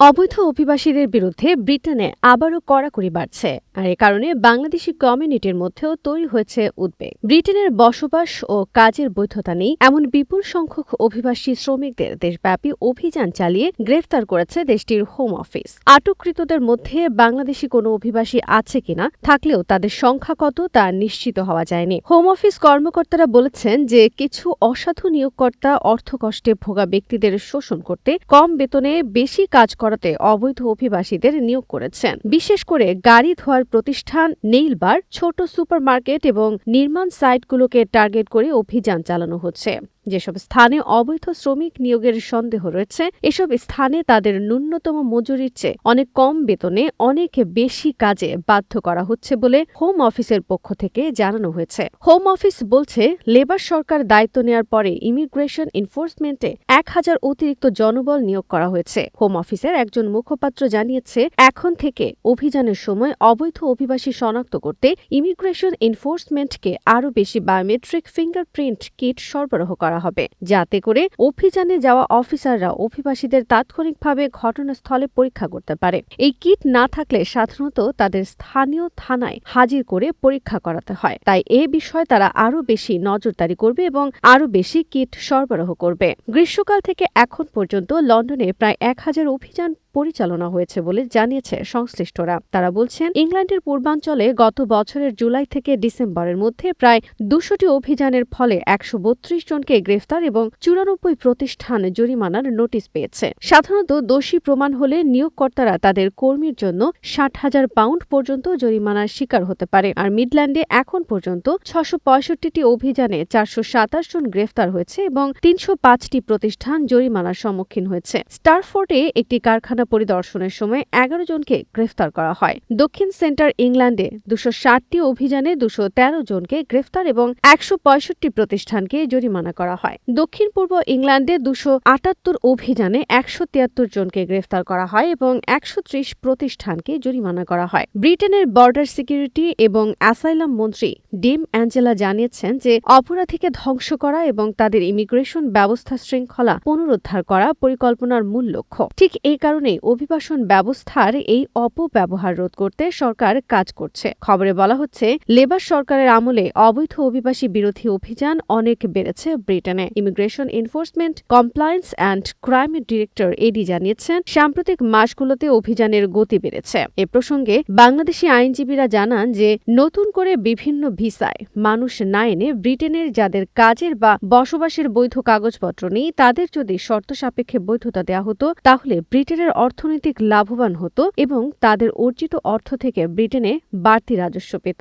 অবৈধ অভিবাসীদের বিরুদ্ধে ব্রিটেনে আবারও কড়াকড়ি বাড়ছে, আর এ কারণে বাংলাদেশি কমিউনিটির মধ্যেও তৈরি হয়েছে উদ্বেগ। ব্রিটেনের বসবাস ও কাজের বৈধতা নেই, এমন বিপুল সংখ্যক অভিবাসী শ্রমিকদের দেশব্যাপী অভিযান চালিয়ে গ্রেফতার করেছে দেশটির হোম অফিস। আটককৃতদের মধ্যে বাংলাদেশি কোনো অভিবাসী আছে কিনা থাকলেও তাদের সংখ্যা কত তা নিশ্চিত হওয়া যায়নি। হোম অফিস কর্মকর্তারা বলেছেন যে কিছু অসাধু নিয়োগকর্তা অর্থকষ্টে ভোগা ব্যক্তিদের শোষণ করতে কম বেতনে বেশি কাজ করাতে অবৈধ অভিবাসীদের নিয়োগ করেছেন। বিশেষ করে গাড়ি ধোয়ার প্রতিষ্ঠান নেইলবার ছোট সুপারমার্কেট এবং নির্মাণ সাইটগুলোকে টার্গেট করে অভিযান চালানো হচ্ছে। যেসব স্থানে অবৈধ শ্রমিক নিয়োগের সন্দেহ রয়েছে, এসব স্থানে তাদের ন্যূনতম মজুরির চেয়ে অনেক কম বেতনে অনেক বেশি কাজে বাধ্য করা হচ্ছে বলে হোম অফিসের পক্ষ থেকে জানানো হয়েছে। হোম অফিস বলছে, লেবার সরকার দায়িত্ব নেওয়ার পরে ইমিগ্রেশন এনফোর্সমেন্টে এক হাজার অতিরিক্ত জনবল নিয়োগ করা হয়েছে। হোম অফিসের একজন মুখপাত্র জানিয়েছে, এখন থেকে অভিযানের সময় অবৈধ অভিবাসী শনাক্ত করতে ইমিগ্রেশন এনফোর্সমেন্টকে আরও বেশি বায়োমেট্রিক ফিঙ্গারপ্রিন্ট কিট সরবরাহ করা হবে। যাতে করে অভিযানে যাওয়া অফিসাররা অভিবাসীদের তাৎক্ষণিকভাবে ঘটনাস্থলে পরীক্ষা করতে পারে। এই কিট না থাকলে সাধারণত তাদের স্থানীয় থানায় হাজির করে পরীক্ষা করাতে হয়। তাই এ বিষয়ে তারা আরও বেশি নজরদারি করবে এবং আরও বেশি কিট সরবরাহ করবে। গ্রীষ্মকাল থেকে এখন পর্যন্ত লন্ডনে প্রায় এক হাজার অভিযান পরিচালনা হয়েছে বলে জানিয়েছে সংশ্লিষ্টরা। তারা বলছেন, ইংল্যান্ডের পূর্বাঞ্চলে গত বছরের জুলাই থেকে ডিসেম্বরের মধ্যে প্রায় দুশোটি অভিযানের ফলে একশো বত্রিশ জনকে গ্রেফতার এবং চুরানব্বই প্রতিষ্ঠান জরিমানার নোটিশ পেয়েছে। সাধারণত দোষী প্রমাণ হলে নিয়োগকর্তারা তাদের কর্মীর জন্য ষাট হাজার পাউন্ড পর্যন্ত জরিমানার শিকার হতে পারে। আর মিডল্যান্ডে এখন পর্যন্ত ছশো পঁয়ষট্টিটি অভিযানে চারশো সাতাশ জন গ্রেফতার হয়েছে এবং তিনশো পাঁচটি প্রতিষ্ঠান জরিমানার সম্মুখীন হয়েছে। স্টারফোর্ডে একটি কারখানা পরিদর্শনের সময় এগারো জনকে গ্রেফতার করা হয়। দক্ষিণ সেন্টার ইংল্যান্ডে দুশো ষাটটি অভিযানে দুশো তেরো জনকে গ্রেফতার এবং একশো পঁয়ষট্টি প্রতিষ্ঠানকে জরিমানা করা হয়। দক্ষিণ পূর্ব ইংল্যান্ডে দুশো আটাত্তর অভিযানে একশো তিয়াত্তর জনকে গ্রেফতার করা হয় এবং একশো ত্রিশ প্রতিষ্ঠানকে জরিমানা করা হয়। ব্রিটেনের বর্ডার সিকিউরিটি এবং অ্যাসাইলাম মন্ত্রী ডিম অ্যাঞ্জেলা জানিয়েছেন যে, অপরাধীকে ধ্বংস করা এবং তাদের ইমিগ্রেশন ব্যবস্থা শৃঙ্খলা পুনরুদ্ধার করা পরিকল্পনার মূল লক্ষ্য। ঠিক এই কারণে অভিবাসন ব্যবস্থার এই অপব্যবহার রোধ করতে সরকার কাজ করছে। খবরে বলা হচ্ছে, লেবার সরকারের আমলে অবৈধ অভিবাসী বিরোধী অভিযান অনেক বেড়েছে ব্রিটেনে। Immigration enforcement compliance and crime director এডি জানিয়েছেন, সাম্প্রতিক মাসগুলোতে অভিযানের গতি বেড়েছে। এ প্রসঙ্গে বাংলাদেশি আইনজীবীরা জানান যে, নতুন করে বিভিন্ন ভিসায় মানুষ না এনে ব্রিটেনের যাদের কাজের বা বসবাসের বৈধ কাগজপত্র নেই, তাদের যদি শর্ত সাপেক্ষে বৈধতা দেওয়া হতো, তাহলে ব্রিটেনের অর্থনৈতিক লাভবান হতো এবং তাদের অর্জিত অর্থ থেকে ব্রিটেনে বাড়তি রাজস্ব পেত।